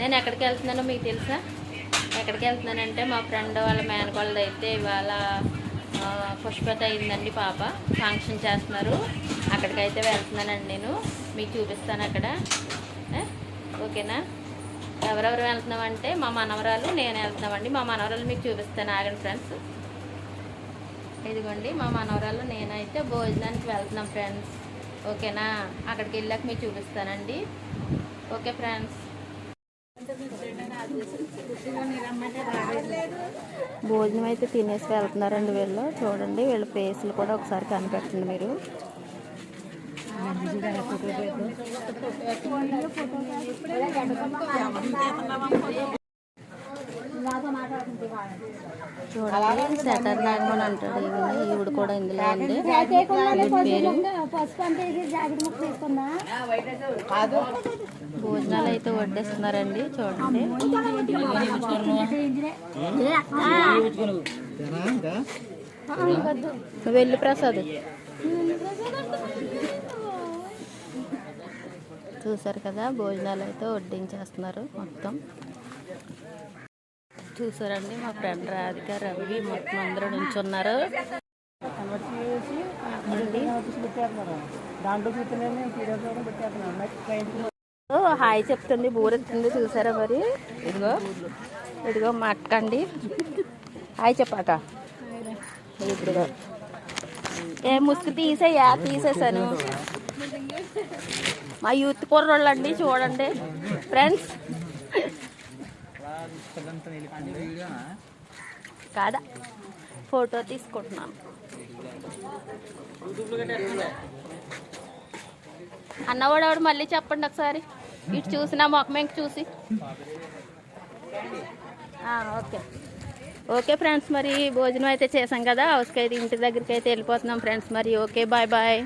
నేను ఎక్కడికి వెళ్తున్నానో మీకు తెలుసా? ఎక్కడికి వెళ్తున్నానంటే మా ఫ్రెండ్ వాళ్ళ మేనకోళ్ళది అయితే ఇవాళ పుష్పత అయిందండి పాప. ఫంక్షన్ చేస్తున్నారు. అక్కడికైతే వెళ్తున్నానండి నేను. మీకు చూపిస్తాను అక్కడ. ఓకేనా? ఎవరెవరు వెళ్తున్నామంటే మా మనవరాలు నేను వెళ్తున్నామండి. మా మనవరాలు మీకు చూపిస్తాను. ఆగండి ఫ్రెండ్స్. ఇదిగోండి మా మనవరాలు నేనైతే భోజనానికి వెళ్తున్నాం ఫ్రెండ్స్. ఓకేనా? అక్కడికి వెళ్ళాక మీకు చూపిస్తానండి. Okay friends. భోజనం అయితే తినేసి వెళ్తున్నారండి వీళ్ళు. చూడండి వీళ్ళ ఫేస్లు కూడా ఒకసారి కనిపెట్టండి మీరు. చూడండి సెటర్ నాగమని అంటాడు ఈవిడ. ఈవిడ కూడా ఇందులో అండి పేరు? భోజనాలు అయితే వడ్డేస్తున్నారండి చూడండి. వెళ్ళి వెళ్ళు ప్రసాద్. చూసారు కదా భోజనాలు అయితే వడ్డించేస్తున్నారు మొత్తం. చూసారండి మా ఫ్రెండ్ రాధిక రవి మొత్తం అందరూ నుంచున్నారు. దాంట్లో చూస్తేనే పీడిఎఫ్ హాయ్ చెప్తుంది బూరెత్తుంది చూసారా మరి? ఇదిగో ఇదిగో మట్టండి హాయ్ చెప్పాక. ఇదిగో. ఏ ముసుగు తీసేయా? తీసేసాను. మా యూత్ కుర్రోళ్ళు అండి చూడండి. ఫ్రెండ్స్ కాదా? ఫోటో తీసుకుంటున్నాను. ఆవిడ మళ్ళీ చెప్పండి ఒకసారి. ఇటు చూసినా మొక్కమేంక చూసి. ఓకే. ఓకే ఫ్రెండ్స్ మరి భోజనం అయితే చేసాం కదా. హౌస్కి అయితే ఇంటి దగ్గరికి అయితే వెళ్ళిపోతున్నాం ఫ్రెండ్స్. మరి ఓకే బాయ్ బాయ్.